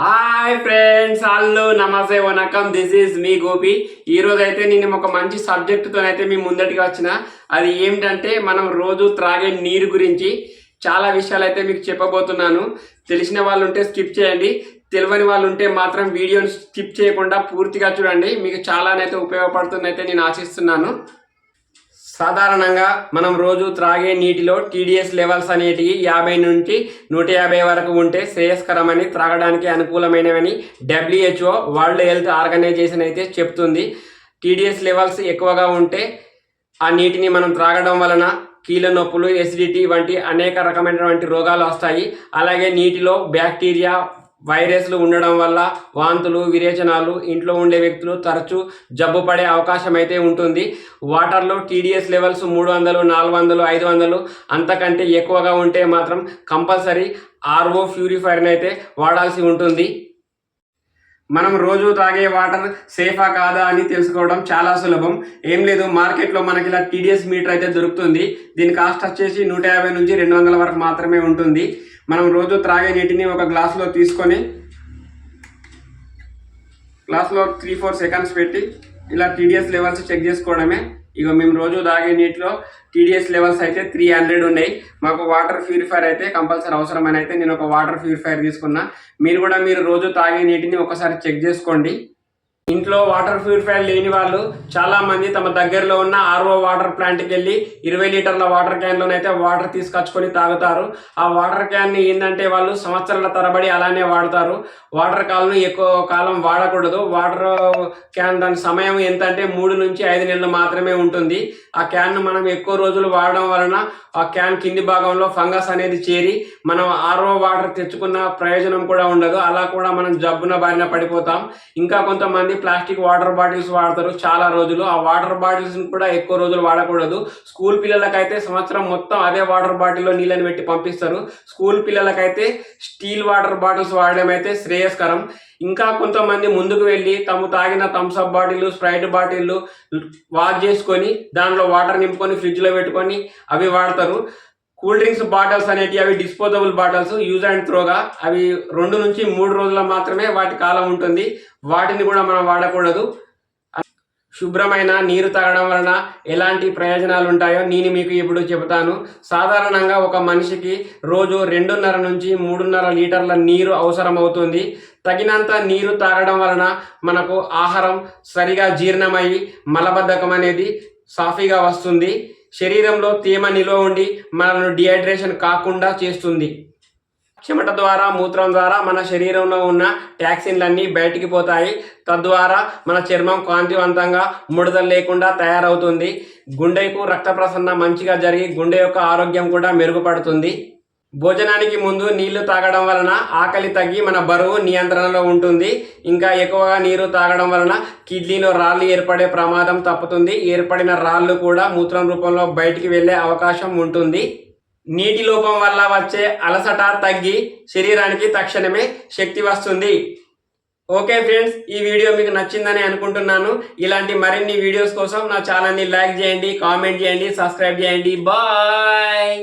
Hi friends hello నమస్తే వనకం this is మీ గోపి ఈ అయితే నేను ఒక మంచి సబ్జెక్టుతో అయితే మీ ముందటికి వచ్చిన. అది ఏమిటంటే మనం రోజు త్రాగే నీరు గురించి చాలా విషయాలు అయితే మీకు చెప్పబోతున్నాను. తెలిసిన వాళ్ళు ఉంటే స్కిప్ చేయండి. తెలియని వాళ్ళు ఉంటే మాత్రం వీడియోని స్కిప్ చేయకుండా పూర్తిగా చూడండి. మీకు చాలానైతే ఉపయోగపడుతుందైతే నేను ఆశిస్తున్నాను. సాధారణంగా మనం రోజు త్రాగే నీటిలో టీడీఎస్ లెవెల్స్ అనేటివి యాభై నుంచి నూట యాభై వరకు ఉంటే శ్రేయస్కరమని త్రాగడానికి అనుకూలమైనవని డబ్ల్యూహెచ్ఓ వరల్డ్ హెల్త్ ఆర్గనైజేషన్ అయితే చెప్తుంది. టీడీఎస్ లెవెల్స్ ఎక్కువగా ఉంటే ఆ నీటిని మనం త్రాగడం వలన కీళ్ళ నొప్పులు ఎసిడిటీ వంటి అనేక రకమైనటువంటి రోగాలు వస్తాయి. అలాగే నీటిలో బ్యాక్టీరియా వైరస్లు ఉండడం వల్ల వాంతులు విరేచనాలు ఇంట్లో ఉండే వ్యక్తులు తరచూ జబ్బు పడే అవకాశం అయితే ఉంటుంది. వాటర్లో టీడీఎస్ లెవెల్స్ మూడు వందలు నాలుగు వందలు ఐదు వందలు అంతకంటే ఎక్కువగా ఉంటే మాత్రం కంపల్సరీ ఆర్ఓ ప్యూరిఫైర్ని అయితే వాడాల్సి ఉంటుంది. మనం రోజు తాగే వాటర్ సేఫా కాదా అని తెలుసుకోవడం చాలా సులభం. ఏం లేదు మార్కెట్లో మనకి ఇలా టీడీఎస్ మీటర్ అయితే దొరుకుతుంది. దీని కాస్ట్ వచ్చేసి నూట యాభై నుంచి రెండు వందల వరకు మాత్రమే ఉంటుంది. మనం రోజు త్రాగే నీటిని ఒక గ్లాసులో తీసుకొని గ్లాస్లో త్రీ ఫోర్ సెకండ్స్ పెట్టి ఇలా టీడీఎస్ లెవెల్స్ చెక్ చేసుకోవడమే. ఇక మేము రోజు తాగే నీటిలో టీడీఎస్ లెవెల్స్ అయితే త్రీ హండ్రెడ్ ఉన్నాయి. మాకు వాటర్ ప్యూరిఫైర్ అయితే కంపల్సరీ అవసరమని అయితే నేను ఒక వాటర్ ప్యూరిఫైర్ తీసుకున్నా. మీరు కూడా మీరు రోజు తాగే నీటిని ఒకసారి చెక్ చేసుకోండి. ఇంట్లో వాటర్ ప్యూరిఫైర్ లేని వాళ్ళు చాలా మంది తమ దగ్గరలో ఉన్న ఆర్ఓ వాటర్ ప్లాంట్కి వెళ్ళి ఇరవై లీటర్ల వాటర్ క్యాన్లోనైతే వాటర్ తీసుకొచ్చుకొని తాగుతారు. ఆ వాటర్ క్యాన్ని ఏంటంటే వాళ్ళు సంవత్సరాల తరబడి అలానే వాడతారు. వాటర్ కాలను ఎక్కువ కాలం వాడకూడదు. వాటర్ క్యాన్ దాని సమయం ఎంత అంటే మూడు నుంచి ఐదు నెలలు మాత్రమే ఉంటుంది. ఆ క్యాన్ను మనం ఎక్కువ రోజులు వాడడం వలన ఆ క్యాన్ కింది భాగంలో ఫంగస్ అనేది చేరి మనం ఆర్ఓ వాటర్ తెచ్చుకున్న ప్రయోజనం కూడా ఉండదు. అలా కూడా మనం జబ్బున బారిన పడిపోతాం. ఇంకా కొంతమంది ప్లాస్టిక్ వాటర్ బాటిల్స్ వాడతారు చాలా రోజులు. ఆ వాటర్ బాటిల్స్ కూడా ఎక్కువ రోజులు వాడకూడదు. స్కూల్ పిల్లలకైతే సంవత్సరం మొత్తం అదే వాటర్ బాటిల్లో నీళ్ళని పెట్టి పంపిస్తారు. స్కూల్ పిల్లలకైతే స్టీల్ వాటర్ బాటిల్స్ వాడడం అయితే శ్రేయస్కరం. ఇంకా కొంతమంది ముందుకు వెళ్ళి తాము తాగిన Thums Up bottle sprite bottle wash చేసుకొని దాంట్లో వాటర్ నింపుకొని ఫ్రిడ్జ్లో పెట్టుకొని అవి వాడతారు. కూల్ డ్రింక్స్ బాటిల్స్ అనేటివి అవి డిస్పోజబుల్ బాటిల్స్ యూజ్ అండ్ త్రోగా అవి రెండు నుంచి మూడు రోజుల మాత్రమే వాటి కాలం ఉంటుంది. వాటిని కూడా మనం వాడకూడదు. శుభ్రమైన నీరు తాగడం వలన ఎలాంటి ప్రయోజనాలు ఉంటాయో నేను మీకు ఇప్పుడు చెబుతాను. సాధారణంగా ఒక మనిషికి రోజు రెండున్నర నుంచి మూడున్నర లీటర్ల నీరు అవసరం అవుతుంది తగినంత నీరు తాగడం వలన మనకు ఆహారం సరిగా జీర్ణమై మలబద్ధకం అనేది సాఫీగా వస్తుంది. శరీరంలో తేమ నిల్వ ఉండి మనను డిహైడ్రేషన్ కాకుండా చేస్తుంది. చెమట ద్వారా మూత్రం ద్వారా మన శరీరంలో ఉన్న టాక్సిన్లన్నీ బయటికి పోతాయి. తద్వారా మన చర్మం కాంతివంతంగా ముడతలు లేకుండా తయారవుతుంది. గుండెకు రక్త ప్రసరణ మంచిగా జరిగి గుండె యొక్క ఆరోగ్యం కూడా మెరుగుపడుతుంది. భోజనానికి ముందు నీళ్ళు తాగడం వలన ఆకలి తగ్గి మన బరువు నియంత్రణలో ఉంటుంది. ఇంకా ఎక్కువగా నీరు తాగడం వలన కిడ్నీలో రాళ్ళు ఏర్పడే ప్రమాదం తప్పుతుంది. ఏర్పడిన రాళ్ళు కూడా మూత్రం రూపంలో బయటికి వెళ్ళే అవకాశం ఉంటుంది. నీటి లోపం వల్ల వచ్చే అలసట తగ్గి శరీరానికి తక్షణమే శక్తి వస్తుంది. ఓకే ఫ్రెండ్స్ ఈ వీడియో మీకు నచ్చిందని అనుకుంటున్నాను. ఇలాంటి మరిన్ని వీడియోస్ కోసం నా ఛానల్ని లైక్ చేయండి కామెంట్ చేయండి సబ్స్క్రైబ్ చేయండి. బాయ్!